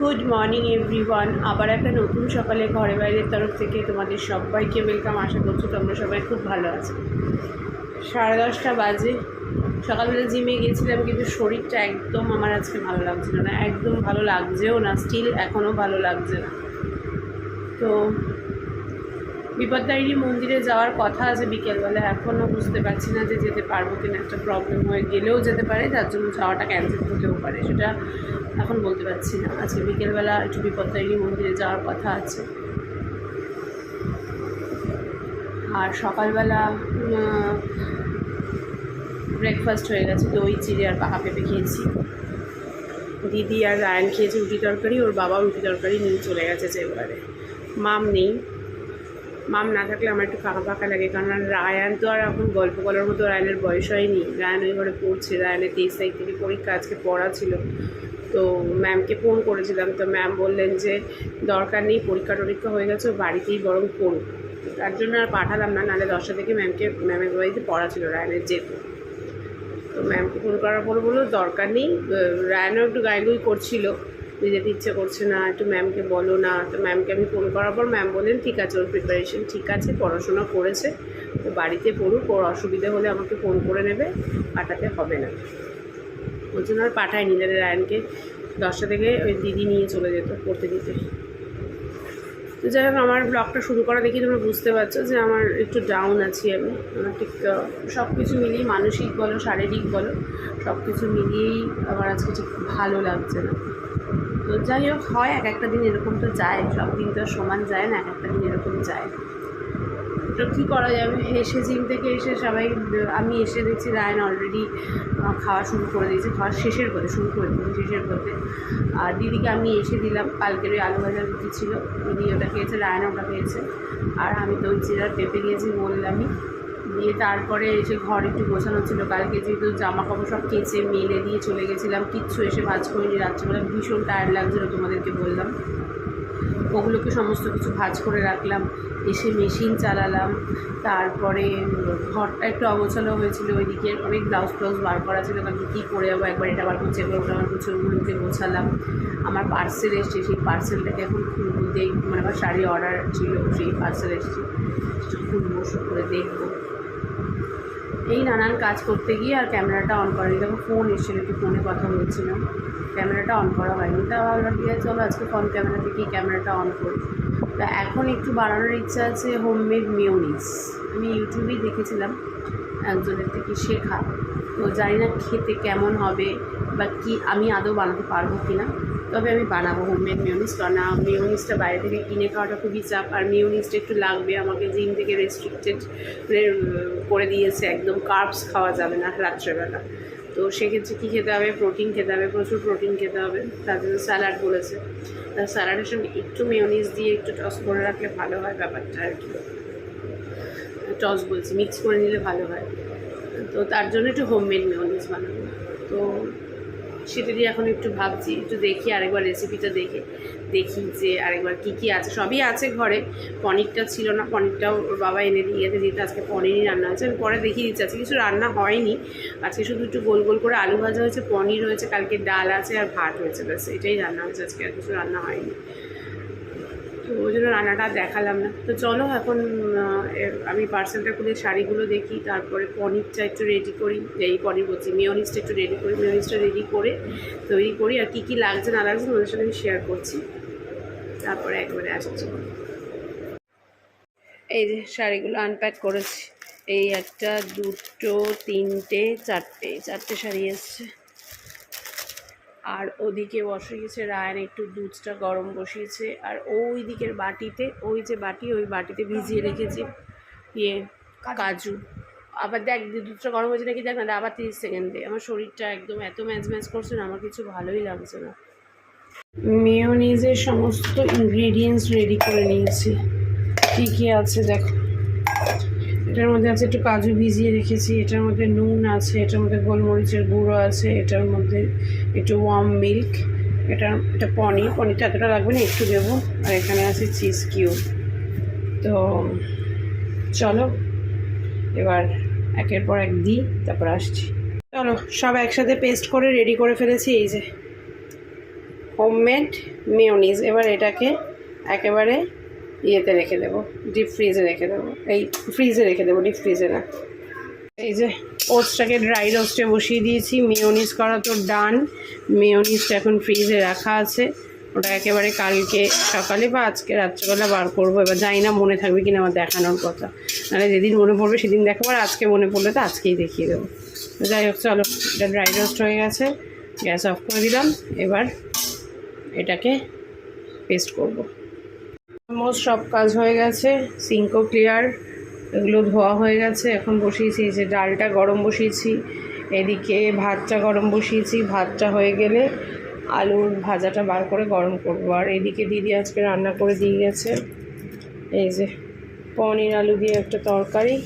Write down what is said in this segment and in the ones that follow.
Good morning everyone আবার একটা নতুন সকালে ঘরে বাইরের তরফ থেকে তোমাদের সবাইকে ওয়েলকাম আশা করছি তোমরা সবাই খুব ভালো আছো। সাড়ে দশটা বাজে। সকালবেলা জিমে গেছিলাম কিন্তু শরীরটা একদম আমার আজকে ভালো লাগছিল না। একদম ভালো লাগছেও না স্টিল এখনও ভালো লাগছে না। তো বিপদদায়িনী মন্দিরে যাওয়ার কথা আছে বিকেলবেলা এখনও বুঝতে পারছি না যে যেতে পারব কিনা, একটা প্রবলেম হয়ে গেলেও যেতে পারে যার জন্য যাওয়াটা ক্যান্সেল হতেও পারে, সেটা এখন বলতে পারছি না। আজকে বিকেলবেলা একটু বিপদদায়িনী মন্দিরে যাওয়ার কথা আছে। আর সকালবেলা ব্রেকফাস্ট হয়ে গেছে, দই, চিড়ে আর পাকা পেঁপে খেয়েছি। দিদি আর রায়ন খেয়েছে রুটি তরকারি, ওর বাবা রুটি তরকারি নিয়ে চলে গেছে চেম্বারে মাম নেই। মাম না থাকলে আমার একটু ফাঁকা ফাঁকা লাগে কারণ রায়ান তো আর এখন গল্প বলার মতো রায়নের বয়স হয়নি। রায়ান ওই ঘরে পড়ছে, রায়নের তেইশ তারিখ থেকে পরীক্ষা আজকে পড়া ছিল। তো ম্যামকে ফোন করেছিলাম, তো ম্যাম বললেন যে দরকার নেই, পরীক্ষা টরীক্ষা হয়ে গেছে বাড়িতেই বরং পড়ুক। তার জন্য আর পাঠালাম না, নাহলে দশটা থেকে ম্যামকে, ম্যামের বাড়িতে পড়া ছিল, রায়নের যেত তো ম্যামকে ফোন করার পরে বলল, দরকার নেই। রায়নও একটু গাইগুই করছিল। যেতে ইচ্ছে করছে না, একটু ম্যামকে বলো না। তো ম্যামকে আমি ফোন করার পর ম্যাম বললেন, ঠিক আছে, ওর প্রিপারেশন ঠিক আছে, পড়াশোনা করেছে। তো বাড়িতে পড়ুক, ওর অসুবিধা হলে আমাকে ফোন করে নেবে, পাঠাতে হবে না। ওর জন্য আর পাঠায়নি তাহলে রায়নকে দশটা থেকে ওই দিদি নিয়ে চলে যেত পড়তে দিতে। তো যাই হোক, আমার ব্লগটা শুরু করা দেখি তোমরা বুঝতে পারছ যে আমার একটু ডাউন আছি আমি। আমার ঠিক সব কিছু মিলিয়ে মানসিক বলো, শারীরিক বলো সব কিছু মিলিয়েই আমার আজকে ঠিক ভালো লাগছে না। তো যাই হোক, হয় এক একটা দিন এরকম তো যায়। সব দিন তো সমান যায় না, এক একটা দিন এরকম যায়। তো কী করা যাবে? এসে জিম থেকে এসে সবাই, আমি এসে দেখছি রায়ন অলরেডি খাওয়া শুরু করে দিয়েছে। খাওয়া শেষের পথে, শুরু করে দিয়েছে, শেষের পথে। আর দিদিকে আমি এসে দিলাম, কালকের ওই আলু ভাজা রুটি ছিল। দিদি ওটা খেয়েছে, রায়ন ওটা খেয়েছে। আর আমি দই চিরার পেঁপে গিয়েছি বললামই। দিয়ে তারপরে এসে ঘর একটু গোছানো ছিল, কালকে যেহেতু জামা কাপড় সব কেচে মেলে দিয়ে চলে গেছিলাম, কিচ্ছু এসে ভাজ করিনি রাত্রিবেলা, ভীষণ টায়ার্ড লাগছিল তোমাদেরকে বললাম। ওগুলোকে সমস্ত কিছু ভাজ করে রাখলাম, এসে মেশিন চালালাম, তারপরে ঘরটা একটু অগোছালো হয়েছিল ওইদিকে, অনেক ব্লাউজ ফ্লাউজ বার করা ছিল, কারণ কী করে যাব একবার এটা আবার কুচে করব ওটা আবার কুচে ওগুলোকে গোছালাম। আমার পার্সেল এসছে, সেই পার্সেলটাকে এখন খুলবো দেখ মানে আমার শাড়ি অর্ডার ছিল, সেই পার্সেল এসছে, খুলবো করে দেখব। এই নানান কাজ করতে গিয়ে আর ক্যামেরাটা অন করেনি। তখন ফোন এসেছিল একটু ফোনে কথা বলছিলাম। ক্যামেরাটা অন করা হয়নি। তা ভাবলাম, ঠিক আছে, চলো আজকে ফোন ক্যামেরা থেকেই ক্যামেরাটা অন করি। তা এখন একটু বানানোর ইচ্ছা আছে হোমমেড মিউনিস আমি ইউটিউবেই দেখেছিলাম একজনের থেকে শেখা তো জানি না খেতে কেমন হবে বা কি, আমি আদৌ বানাতে পারব কি না তবে আমি বানাবো হোমমেড মিউনিস কারণ মিউনিসটা বাইরে থেকে কিনে খাওয়াটা খুবই চাপ, আর মিউনিসটা একটু লাগবে, আমাকে জিম থেকে রেস্ট্রিক্টেড করে দিয়েছে, একদম কার্বস খাওয়া যাবে না রাত্রেবেলা। তো সেক্ষেত্রে কী খেতে হবে? প্রোটিন খেতে হবে, প্রচুর প্রোটিন খেতে হবে, তার জন্য স্যালাড বলেছে। তার স্যালাডের সঙ্গে একটু মেয়নিজ দিয়ে একটু টস করে রাখলে ভালো হয় ব্যাপারটা আর কি। টস বলছি মিক্স করে নিলে ভালো হয়। তো তার জন্য একটু হোমমেড মেয়নিজ বানাবো। তো সেটা দিয়ে এখন একটু ভাবছি, একটু দেখি আরেকবার রেসিপিটা দেখে, দেখি যে আরেকবার কি কি আছে। সবই আছে ঘরে, পনিরটা ছিল না, পনিরটাও ওর বাবা এনে দিয়ে গেছে, যেহেতু আজকে পনিরই রান্না হয়েছে। আমি পরে দেখিয়ে দিচ্ছি, আজকে কিছু রান্না হয়নি। আজকে শুধু একটু গোল গোল করে আলু ভাজা হয়েছে, পনির হয়েছে, কালকে ডাল আছে আর ভাত হয়েছে, ব্যাস, এটাই রান্না হয়েছে, আজকে আর কিছু রান্না হয়নি। ওই জন্য রান্নাটা দেখালাম না। তো চলো এখন আমি পার্সেলটা খুলে শাড়িগুলো দেখি, তারপরে পনিরটা একটু রেডি করি। এই পনির বলছি মিওনিসটা একটু রেডি করি মিওনিসটা রেডি করে তৈরি করি, আর কী কী লাগছে না লাগছে ওদের সাথে আমি শেয়ার করছি। তারপরে একবারে আসছি। এই যে শাড়িগুলো আনপ্যাক করেছি, এই একটা, দুটো, তিনটে, চারটে চারটে শাড়ি এসছে। আর ওদিকে বসিয়েছে রায়ন একটু দুধটা গরম বসিয়েছে। আর ওই দিকের বাটিতে ওই যে বাটি ওই বাটিতে ভিজিয়ে রেখেছে ইয়ে কাজু। আবার দেখ দুধটা গরম হয়েছে নাকি? দেখ না আবার তিরিশ সেকেন্ডে আমার শরীরটা একদম এত ম্যাচ ম্যাচ করছে না আমার কিছু ভালোই লাগছে না। মেয়োনিজের সমস্ত ইনগ্রেডিয়েন্টস রেডি করে নিয়েছি। কী কী আছে দেখো। এটার মধ্যে আছে একটু কাজু ভিজিয়ে রেখেছি, এটার মধ্যে নুন আছে, এটার মধ্যে গোলমরিচের গুঁড়ো আছে, এটার মধ্যে একটু ওয়ার্ম মিল্ক এটা এটা পনির, পনিরটা এতটা লাগবে না, একটু দেবো, আর এখানে আছে চিজ কিউ তো চলো, এবার একের পর এক দিই, তারপর আসছি। চলো, সব একসাথে পেস্ট করে রেডি করে ফেলেছি, এই যে। হোমমেড মেয়োনিজ এবার এটাকে একেবারে ইয়েতে রেখে দেবো ডিপ ফ্রিজে রেখে দেবো। এই ফ্রিজে রেখে দেবো ডিপ ফ্রিজে না। এই যে ওটসটাকে ড্রাই রোস্টে বসিয়ে দিয়েছি মেয়োনিজ করা তো ডান মেয়োনিজটা এখন ফ্রিজে রাখা আছে। ওটা একেবারে কালকে সকালে বা আজকে রাত্রেবেলা বার করব। এবার জানি না মনে থাকবে কিনা আমার দেখানোর কথা। নাহলে যেদিন মনে পড়বে সেদিন দেখাবো, আর আজকে মনে পড়লে তো আজকেই দেখিয়ে দেবো। যাই হোক, চলো, এটা ড্রাই রোস্ট হয়ে গেছে। গ্যাস অফ করে দিলাম। এবার এটাকে পেস্ট করব। অলমোস্ট সব কাজ হয়ে গেছে সিঙ্কও ক্লিয়ার এগুলো ধোয়া হয়ে গেছে, এখন বসিয়েছি যে ডালটা গরম বসিয়েছি, এদিকে ভাতটা গরম বসিয়েছি, ভাতটা হয়ে গেলে আলুর ভাজাটা বার করে গরম করব, আর এদিকে দিদি আজকে রান্না করে দিয়ে গেছে, এই যে পনির আলু দিয়ে একটা তরকারি,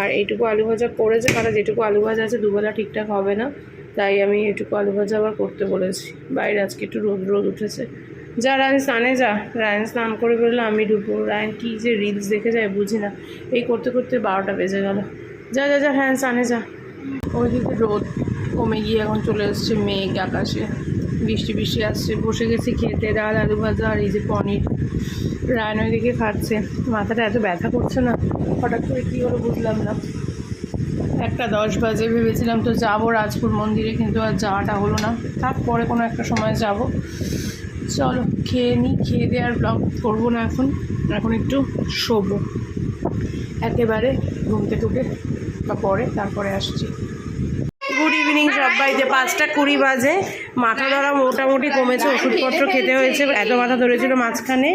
আর এইটুকু আলু ভাজা করেছে, কারণ যেটুকু আলু ভাজা আছে দুবেলা ঠিকঠাক হবে না, তাই আমি এটুকু আলু ভাজা আবার করতে বলেছি, বাইরে আজকে একটু রোদ রোদ উঠেছে। যা, রায়ন স্নানে যা। রায়ন স্নান করে বেরোলে, আমি ডুবো রায়ন কী যে রিলস দেখে যায়, বুঝি না। এই করতে করতে বারোটা বেজে গেল। যা যা যা হ্যাঁ স্নানে যা। ওইদিকে রোদ কমে গিয়ে এখন চলে এসছে মেঘ আকাশে। বৃষ্টি বৃষ্টি আসছে। বসে গেছি খেতে। ডাল, আলু ভাজা আর এই যে পনির। রায়ন ওইদিকে খাচ্ছে। মাথাটা এত ব্যথা করছে না? হঠাৎ করে কী হলো বুঝলাম না। একটা দশ বাজে ভেবেছিলাম তো যাব রাজপুর মন্দিরে, কিন্তু আর যাওয়াটা হলো না। থাক পরে কোনো একটা সময় যাব। চলো, খেয়ে নিই খেয়ে দিয়ে আর ব্লগ করব না এখন। এখন একটু শোবো। একেবারে ঘুম থেকে উঠে বা পরে, তারপরে আসছি। গুড ইভিনিং সবাই যে পাঁচটা কুড়ি বাজে, মাথা ধরা মোটামুটি কমেছে, ওষুধপত্র খেতে হয়েছে, এত মাথা ধরেছিল মাঝখানে।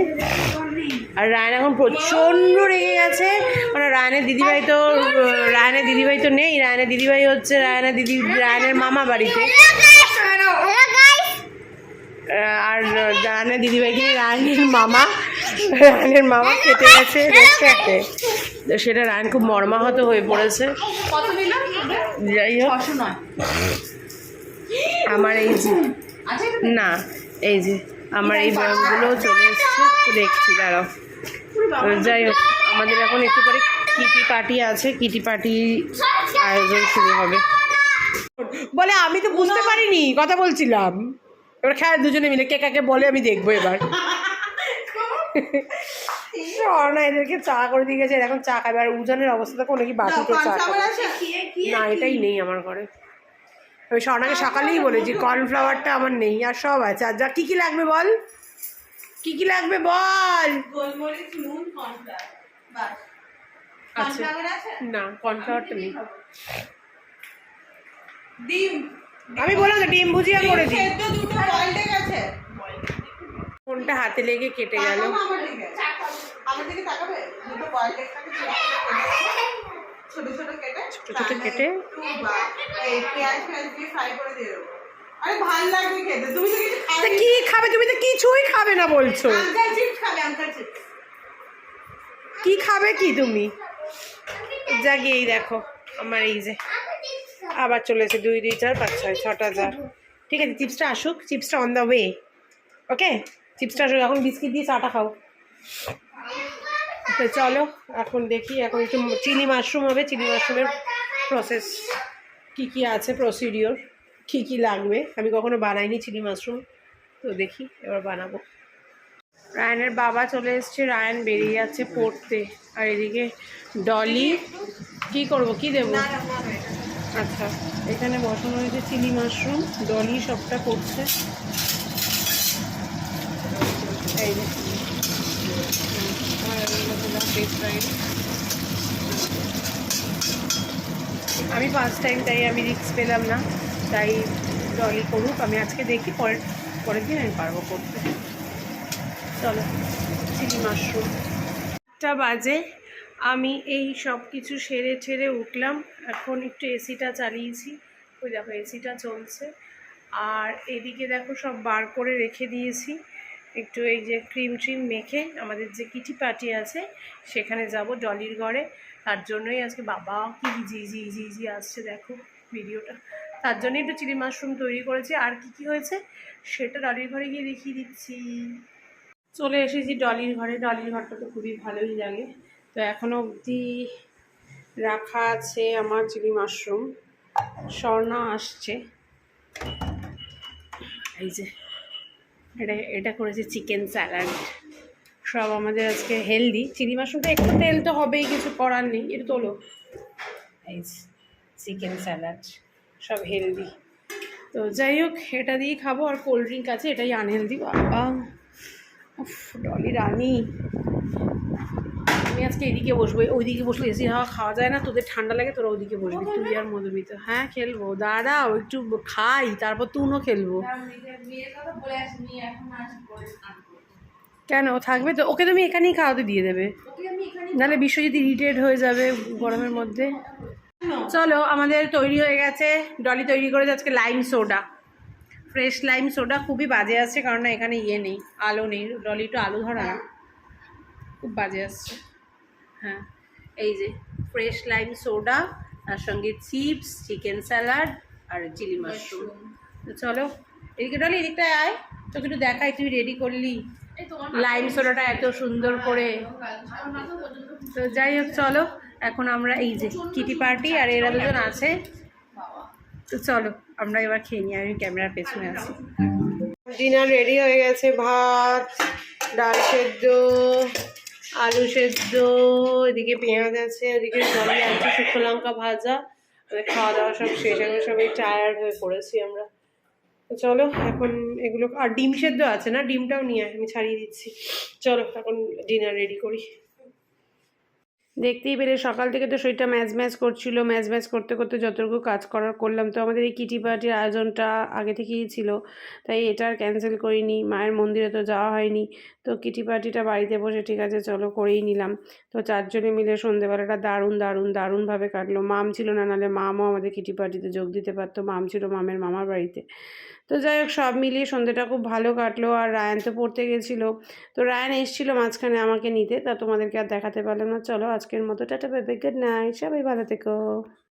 আর রায়ন এখন প্রচণ্ড রেগে গেছে। মানে রায়নের দিদিভাই তো, রায়নের দিদিভাই তো নেই, রায়নের দিদিভাই হচ্ছে রায়নের দিদি, রায়নের মামা বাড়িতে। আর রায়নের দিদিভাইকে রায়নের মামা রায়নের মামা খেতে গেছে রেস্টুরেন্টে তো সেটা রায়ন খুব মর্মাহত হয়ে পড়েছে। যাই হোক। আমার এই যে না এই যে আমার এই ব্যাগগুলো চলে এসছে। দেখছি দাঁড়াও। যাই হোক আমাদের এখন একটু পরে কিটি পার্টি আছে। কিটি পার্টি আয়োজন শুরু হবে। বলে আমি তো বুঝতে পারিনি কথা বলছিলাম। এবার খেয়াল দুজনে মিলে কে কাকে বলে আমি দেখব এবার। না এদেরকে চা করে দিয়ে গেছে এখন চা খাবে। আর উজানের অবস্থা দেখো নাকি বাটিতে চা না এটাই নেই আমার ঘরে। ওই স্বর্ণাকে সকালেই বলেছি কর্নফ্লাওয়ারটা আমার নেই আর সব আছে। আর যা কী কী লাগবে বল? কী কী লাগবে বল? আচ্ছা না কর্নফ্লাওয়ারটা নেই। ডিম। আমি বললাম তো ডিম ভুজিয়া করে দিই সেদ্ধ দুটো বয়েলড এগ আছে ফোনটা হাতে লেগে কেটে গেল। ছোট ছোট কেটে। ছোট ছোট কেটে? একটু বা- এই পেঁয়াজ পেঁয়াজ দিয়ে ফ্রাই করে দিয়ে দেবো। আরে ভালো লাগবে খেতে। তুমি তো কিছু খাবে কি খাবে? তুমি তো কিছুই খাবে না বলছো। আঙ্কাল চিপস খাবে আঙ্কাল চিপস কি খাবে কি তুমি? জাগিয়ে এই দেখো আমার এই যে। আবার চলেছে দুই দুই চার পাঁচ ছয় ছটা চার। ঠিক আছে চিপসটা আসুক চিপসটা অন দ্য ওয়ে ওকে চিপসটা এখন বিস্কিট দিয়ে চাটা খাও। তো চলো, এখন দেখি, এখন একটু চিলি মাশরুম হবে, চিলি মাশরুমের প্রসেস কি কি আছে প্রসিডিওর কি কি লাগবে। আমি কখনো বানাইনি চিলি মাশরুম, তো দেখি, এবার বানাবো। রায়নের বাবা চলে এসছে, রায়ন বেরিয়ে যাচ্ছে পড়তে। আর এদিকে ডলি, কি করব, কি দেবো? আচ্ছা এখানে বসানো হয়েছে চিলি মাশরুম, ডলি সবটা করছে। আমি ফার্স্ট টাইম তাই আমি রিস্ক পেলাম না। তাই ডলি করুক, আমি আজকে দেখি, পরের পরের দিন আমি পারব করতে। চলো, চিলি মাশরুম। একটা বাজে, আমি এই সব কিছু সেরে ছেড়ে উঠলাম। এখন একটু এসিটা চালিয়েছি। ওই দেখো, এসিটা চলছে। আর এদিকে দেখো, সব বার করে রেখে দিয়েছি। একটু এই যে ক্রিম ট্রিম মেখে আমাদের যে কিটি পার্টি আছে, সেখানে যাব ডলির ঘরে। তার জন্যই আজকে বাবা কি জি জি জি জি আসছে, দেখো ভিডিওটা। তার জন্য একটু চিলি মাশরুম তৈরি করেছি। আর কি কি হয়েছে সেটা ডলির ঘরে গিয়ে দেখিয়ে দিচ্ছি। চলে এসেছি ডলির ঘরে। ডলির ঘরটা তো খুবই ভালোই লাগে। তো এখনও অবধি রাখা আছে আমার চিলি মাশরুম। স্বর্ণা আসছে। এই যে এটা এটা করেছি চিকেন স্যালাড। সব আমাদের আজকে হেলদি চিলি মাশরুমটা একটু তেল তো হবেই, কিছু করার নেই। এটা তোলো। Chicken salad. সব হেলদি তো যাই হোক, এটা দিয়েই খাব। আর কোল্ড ড্রিঙ্ক আছে, এটাই আনহেলদি বাবা ডলি রানি। আমি আজকে এদিকে বসবো, ওইদিকে বসলে এসি হাওয়া খাওয়া যায় না, তোদের ঠান্ডা লাগে তোরা ওদিকে বসবি, তুই আর মধুমিত হ্যাঁ খেলব। দাঁড়াও একটু খাই, তারপর তুনও খেলব। কেন? থাকবে তো? ওকে তুমি এখানেই খাওয়াতে দিয়ে দেবে। নাহলে বিশ্বজিৎ ইরিটেট হয়ে যাবে গরমের মধ্যে। চলো, আমাদের তৈরি হয়ে গেছে। ডলি তৈরি করেছে আজকে lime soda fresh lime soda খুবই বাজে আসছে, কারণ এখানে ইয়ে নেই, আলো নেই। ডলি একটু আলো ধরা। খুব বাজে আসছে। হ্যাঁ এই যে ফ্রেশ লাইম সোডা তার সঙ্গে চিপস চিকেন স্যালাড আর চিলি মাশরুম তো চলো এদিকে ডলি এদিকটায় আয় তোকে একটু দেখাই তুই রেডি করলি? লাইম সোডাটা এত সুন্দর করে। তো যাই হোক চলো এখন আমরা এই যে কিটি পার্টি আর এরা দুজন আছে। তো চলো আমরা এবার খেয়ে নিই আমি ক্যামেরার পেছনে আছি। ডিনার রেডি হয়ে গেছে ভাত ডাল সেদ্ধ আলু সেদ্ধ, এদিকে পেঁয়াজ আছে ওদিকে জলে আছে শুকনো লঙ্কা ভাজা। মানে খাওয়া দাওয়া সব শেষ এখন সবাই টায়ার্ড হয়ে পড়েছি আমরা। চলো, এখন এগুলো, আর ডিম সেদ্ধ আছে না? ডিমটাও নিয়ে আমি ছাড়িয়ে দিচ্ছি। চলো, এখন ডিনার রেডি করি। দেখতেই পেলে সকাল থেকে তো শরীরটা ম্যাচ ম্যাচ করছিল, ম্যাচ ম্যাচ করতে করতে যতটুকু কাজ করার করলাম। তো আমাদের এই কিটি পার্টির আয়োজনটা আগে থেকেই ছিল, তাই এটা আর ক্যান্সেল করিনি, মায়ের মন্দিরে তো যাওয়া হয়নি। তো কিটি পার্টিটা বাড়িতে বসে ঠিক আছে, চলো করেই নিলাম। তো চারজনে মিলে সন্ধেবেলাটা দারুণ দারুণ, দারুণভাবে কাটলো। মাম ছিল না, নাহলে মামও আমাদের কিটি পার্টিতে যোগ দিতে পারতো। মাম ছিল মামের মামার বাড়িতে। তো যাই হোক, সব মিলিয়ে সন্ধ্যেটা খুব ভালো কাটলো আর রায়ান তো পড়তে গেছিল। তো রায়ান এসেছিল মাঝখানে আমাকে নিতে, তা তোমাদেরকে আর দেখাতে পারলাম না। চলো আজকের মতো, টাটা বেবে গুড নাইট, সবাই ভালো থেকো।